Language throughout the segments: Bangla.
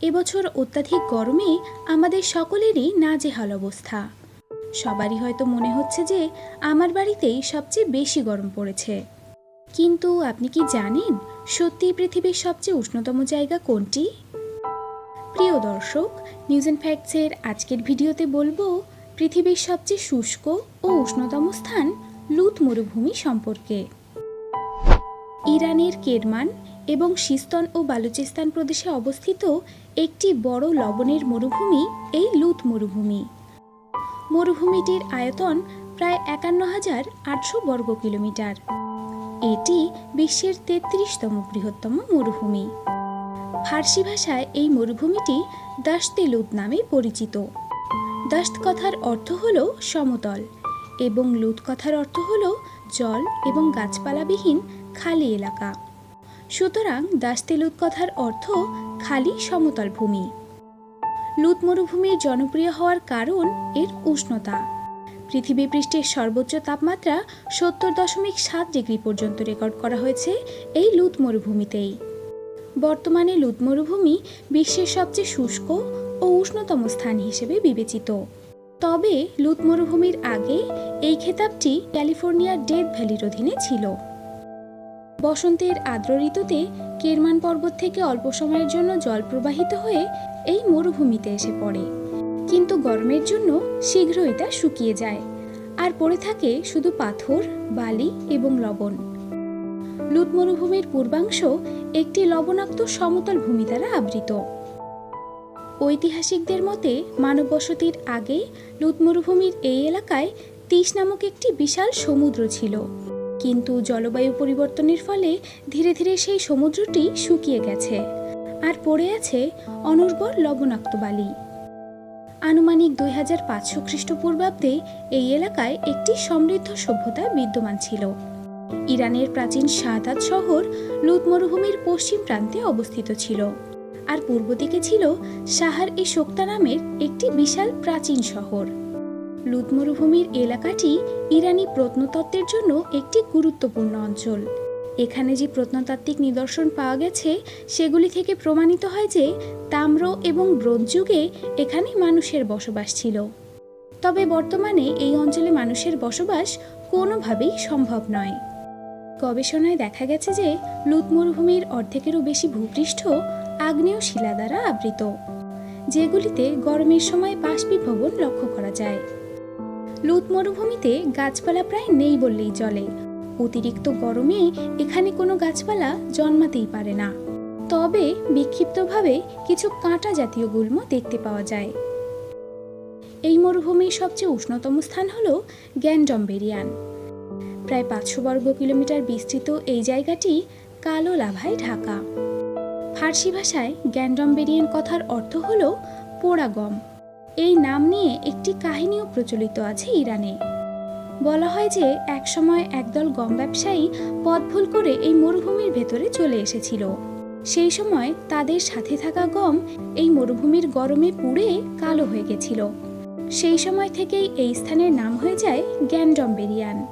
এবছর অত্যাধিক গরমে আমাদের সকলেরই নাজেহাল অবস্থা। সবারই হয়তো মনে হচ্ছে যে আমার বাড়িতেই সবচেয়ে বেশি গরম পড়েছে। কিন্তু আপনি কি জানেন সত্যি পৃথিবীর সবচেয়ে উষ্ণতম জায়গা কোনটি? প্রিয় দর্শক নিউজ অ্যান্ড ফ্যাক্টসের আজকের ভিডিওতে বলব, পৃথিবীর সবচেয়ে শুষ্ক ও উষ্ণতম স্থান লুত মরুভূমি সম্পর্কে। ইরানের কেরমান এবং সিস্তন ও বালুচিস্তান প্রদেশে অবস্থিত একটি বড় লবণের মরুভূমি, এই লুত মরুভূমি। মরুভূমিটির আয়তন প্রায় একান্ন হাজার আটশো বর্গ কিলোমিটার। এটি বিশ্বের তেত্রিশতম বৃহত্তম মরুভূমি। ফার্সি ভাষায় এই মরুভূমিটি দাস্তে লুত নামে পরিচিত। দাস্ত কথার অর্থ হল সমতল এবং লুত কথার অর্থ হল জল এবং গাছপালাবিহীন খালি এলাকা। সুতরাং দাস্তে লুত কথার অর্থ খালি সমতল ভূমি। লুত মরুভূমির জনপ্রিয় হওয়ার কারণ এর উষ্ণতা। পৃথিবী পৃষ্ঠের সর্বোচ্চ তাপমাত্রা সত্তর দশমিক সাত ডিগ্রি পর্যন্ত রেকর্ড করা হয়েছে এই লুত মরুভূমিতেই। বর্তমানে লুত মরুভূমি বিশ্বের সবচেয়ে শুষ্ক ও উষ্ণতম স্থান হিসেবে বিবেচিত। তবে লুত মরুভূমির আগে এই খেতাবটি ক্যালিফোর্নিয়ার ডেথ ভ্যালির অধীনে ছিল। বসন্তের আর্দ্র ঋতুতে কেরমান পর্বত থেকে অল্প সময়ের জন্য জল প্রবাহিত হয়ে এই মরুভূমিতে এসে পড়ে। কিন্তু গরমের জন্য শীঘ্রই তা শুকিয়ে যায়। আর পড়ে থাকে শুধু পাথর, বালি এবং লবণ। লুত মরুভূমির পূর্বাংশ একটি লবণাক্ত সমতল ভূমি দ্বারা আবৃত। ঐতিহাসিকদের মতে মানব বসতির আগে লুত মরুভূমির এই এলাকায় তিস নামক একটি বিশাল সমুদ্র ছিল। কিন্তু জলবায়ু পরিবর্তনের ফলে ধীরে ধীরে সেই সমুদ্রটি শুকিয়ে গেছে। আর পড়ে আছে অনুর্বর লবণাক্ত বালি। আনুমানিক দুই হাজার পাঁচশো খ্রিস্টপূর্বাব্দে এই এলাকায় একটি সমৃদ্ধ সভ্যতা বিদ্যমান ছিল। ইরানের প্রাচীন শাহাদাত শহর লুত মরুভূমির পশ্চিম প্রান্তে অবস্থিত ছিল। আর পূর্ব দিকে ছিল সাহার ই শোক্তা নামের একটি বিশাল প্রাচীন শহর। লুত মরুভূমির এলাকাটি ইরানি প্রত্নতত্ত্বের জন্য একটি গুরুত্বপূর্ণ অঞ্চল। এখানে যে প্রত্নতাত্ত্বিক নিদর্শন পাওয়া গেছে, সেগুলি থেকে প্রমাণিত হয় যে তাম্র এবং ব্রোঞ্জ যুগে এখানে মানুষের বসবাস ছিল। তবে বর্তমানে এই অঞ্চলে মানুষের বসবাস কোনোভাবেই সম্ভব নয়। গবেষণায় দেখা গেছে যে লুত মরুভূমির অর্ধেকেরও বেশি ভূপৃষ্ঠ আগ্নেয় শিলা দ্বারা আবৃত, যেগুলিতে গরমের সময় বাষ্পীভবন লক্ষ্য করা যায়। লুত মরুভূমিতে গাছপালা প্রায় নেই বললেই চলে। অতিরিক্ত গরমে এখানে কোনো গাছপালা জন্মাতেই পারে না। তবে বিক্ষিপ্তভাবে কিছু কাঁটা জাতীয় গুল্ম দেখতে পাওয়া যায়। এই মরুভূমির সবচেয়ে উষ্ণতম স্থান হল গ্যান্ডম্বেরিয়ান। প্রায় পাঁচশো বর্গ কিলোমিটার বিস্তৃত এই জায়গাটি কালো লাভায় ঢাকা। ফার্সি ভাষায় গ্যান্ডম্বেরিয়ান কথার অর্থ হল পোড়া গম এই নাম নিয়ে একটি কাহিনীও প্রচলিত আছে ইরানে। বলা হয় যে, একসময় একদল গম ব্যবসায়ী পথ ভুল করে এই মরুভূমির ভেতরে চলে এসেছিল। সেই সময় তাদের সাথে থাকা গম এই মরুভূমির গরমে পুড়ে কালো হয়ে গেছিল। সেই সময় থেকেই এই স্থানের নাম হয়ে যায় গ্যান্ডম্বেরিয়ান।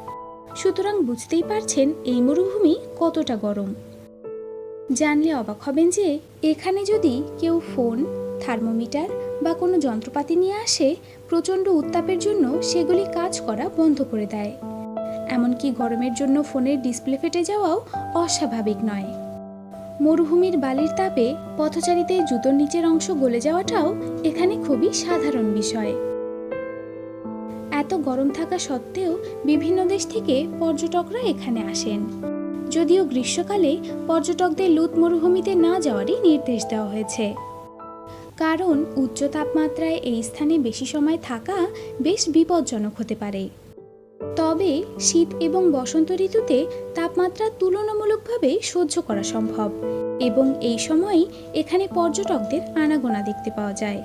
সুতরাং বুঝতেই পারছেন এই মরুভূমি কতটা গরম। জানলে অবাক হবেন যে, এখানে যদি কেউ ফোন, থার্মোমিটার বা কোনো যন্ত্রপাতি নিয়ে আসে, প্রচণ্ড উত্তাপের জন্য সেগুলি কাজ করা বন্ধ করে দেয়। এমনকি গরমের জন্য ফোনের ডিসপ্লে ফেটে যাওয়াও অস্বাভাবিক নয়। মরুভূমির বালির তাপে পথচারীতে জুতোর নিচের অংশ গলে যাওয়াটাও এখানে খুবই সাধারণ বিষয়। এত গরম থাকা সত্ত্বেও বিভিন্ন দেশ থেকে পর্যটকরা এখানে আসেন। যদিও গ্রীষ্মকালে পর্যটকদের লুত মরুভূমিতে না যাওয়ারই নির্দেশ দেওয়া হয়েছে। কারণ উচ্চ তাপমাত্রায় এই স্থানে বেশি সময় থাকা বেশ বিপজ্জনক হতে পারে। তবে শীত এবং বসন্ত ঋতুতে তাপমাত্রা তুলনামূলকভাবে সহ্য করা সম্ভব এবং এই সময়ই এখানে পর্যটকদের আনাগোনা দেখতে পাওয়া যায়।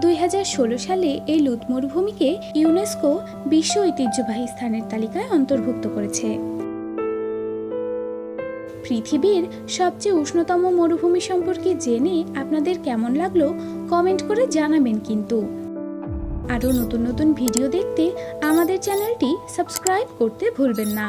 দুই হাজার ষোলো সালে এই লুত মরুভূমিকে ইউনেস্কো বিশ্ব ঐতিহ্যবাহী স্থানের তালিকায় অন্তর্ভুক্ত করেছে। পৃথিবীর সবচেয়ে উষ্ণতম মরুভূমি সম্পর্কে জেনে আপনাদের কেমন লাগল কমেন্ট করে জানাবেন কিন্তু। আরও নতুন নতুন ভিডিও দেখতে আমাদের চ্যানেলটি সাবস্ক্রাইব করতে ভুলবেন না।